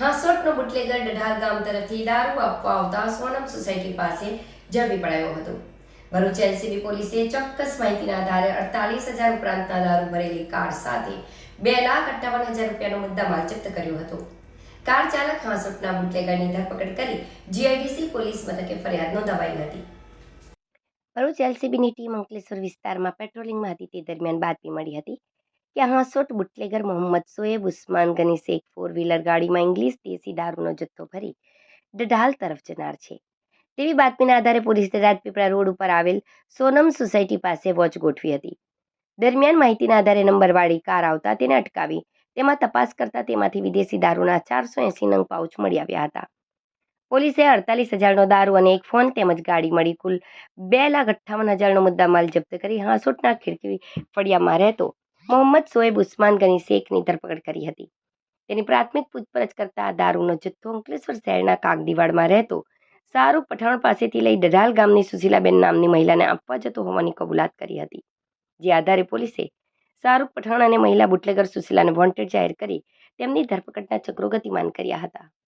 હાંસોટનો bootlegger ડઢાર ગામ તરફથી દારૂ આપવા આવતા સોનમ સોસાયટી પાસે ઝડપી પડાયો હતો. ભરૂચ એલસીબી પોલીસે ચોક્કસ માહિતીના આધારે અડતાલીસ હજાર ઉપરાંતના દારૂ ભરેલી કાર સાથે બે લાખ અઠ્ઠાવન હજાર રૂપિયાનો મુદ્દામાલ જપ્ત કર્યો હતો. કાર ચાલક હાંસોટના બુટલેગરની ધરપકડ કરી જીઆઈડીસી પોલીસ મથકે ફરિયાદ નોંધાવાઈ હતી. ભરૂચ એલસીબીની ટીમ અંકલેશ્વર વિસ્તારમાં પેટ્રોલિંગમાં હતી, તે દરમિયાન બાતમી મળી હતી. કે Hansot bootlegger Mohammad Soeb Usman Gani Shaikh four wheeler ગાડીમાં ઇંગ્લિશ દેશી દારૂનો જથ્થો ભરી ડઢાલ તરફ જનાર છે તેવી બાતમીના આધારે પોલીસે રાજપીપળા રોડ ઉપર આવેલ સોનમ સોસાયટી પાસે વોચ ગોઠવી હતી દરમિયાન માહિતીના આધારે નંબરવાળી કાર આવતા તેને અટકાવી તેમાં તપાસ કરતા તેમાંથી વિદેશી દારૂના ચારસો એંસી નંગ પાઉચ મળી આવ્યા હતા પોલીસે અડતાલીસ હજારનો દારૂ અને એક ફોન તેમજ ગાડી મળી કુલ બે લાખ અઠ્ઠાવન હજારનો મુદ્દામાલ જપ્ત કરી હાંસોટના ખીડકી ફળિયામાં રહેતો મોહમ્મદ સોએબ ઉસ્માન ગની શેખની ધરપકડ કરી હતી. તેની પ્રાથમિક પૂછપરછ કરતા દારૂનો જથ્થો અંકલેશ્વર શહેરના કાગદીવાડમાં રહેતો શાહરૂખ પઠાણ પાસેથી લઈ ડઢાલ ગામની સુશીલાબેન નામની મહિલાને આપવા જતો હોવાની કબૂલાત કરી હતી. જે આધારે પોલીસે શાહરૂખ પઠાણ અને મહિલા બુટલેગર સુશીલાને વોન્ટેડ જાહેર કરી તેમની ધરપકડના ચક્રો ગતિમાન કર્યા હતા.